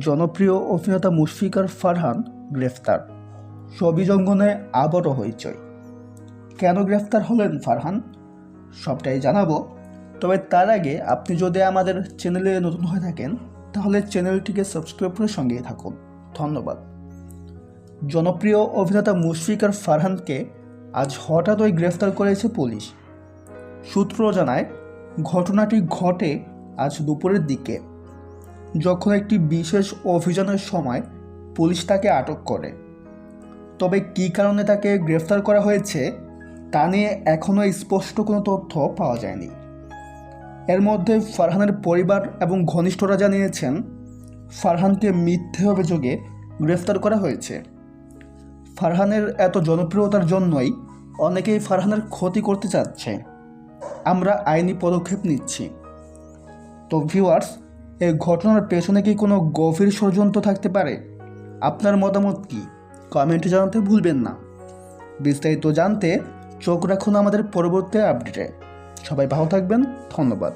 জনপ্রিয় অভিনেতা মুশফিকার ফারহান গ্রেফতার। ছবি জঙ্গনে আবারও হইচই। কেন গ্রেফতার হলেন ফারহান? সবটাই জানাব। তবে তার আগে আপনি যদি আমাদের চ্যানেলে নতুন হয়ে থাকেন, তাহলে চ্যানেলটিকে সাবস্ক্রাইব করে সঙ্গেই থাকুন। ধন্যবাদ। জনপ্রিয় অভিনেতা মুশফিকার ফারহানকে আজ হঠাৎই গ্রেফতার করেছে পুলিশ। সূত্র জানায়, ঘটনাটি ঘটে আজ দুপুরের দিকে। যখন একটি বিশেষ অভিযানের সময় পুলিশ তাকে আটক করে। তবে কী কারণে তাকে গ্রেফতার করা হয়েছে, তা নিয়ে এখনও স্পষ্ট কোনো তথ্য পাওয়া যায়নি। এর মধ্যে ফারহানের পরিবার এবং ঘনিষ্ঠরা জানিয়েছেন, ফারহানকে মিথ্যে অভিযোগে গ্রেফতার করা হয়েছে। ফারহানের এত জনপ্রিয়তার জন্যই অনেকেই ফারহানের ক্ষতি করতে চাচ্ছে। আমরা আইনি পদক্ষেপ নিচ্ছি। তো ভিউয়ার্স এই ঘটনার পেছনে কি কোনো গভীর ষড়যন্ত্র থাকতে পারে? আপনার মতামত কি? কমেন্টে জানাতে ভুলবেন না। বিস্তারিত জানতে চোখ রাখুন আমাদের পরবর্তী আপডেটে। সবাই ভালো থাকবেন। ধন্যবাদ।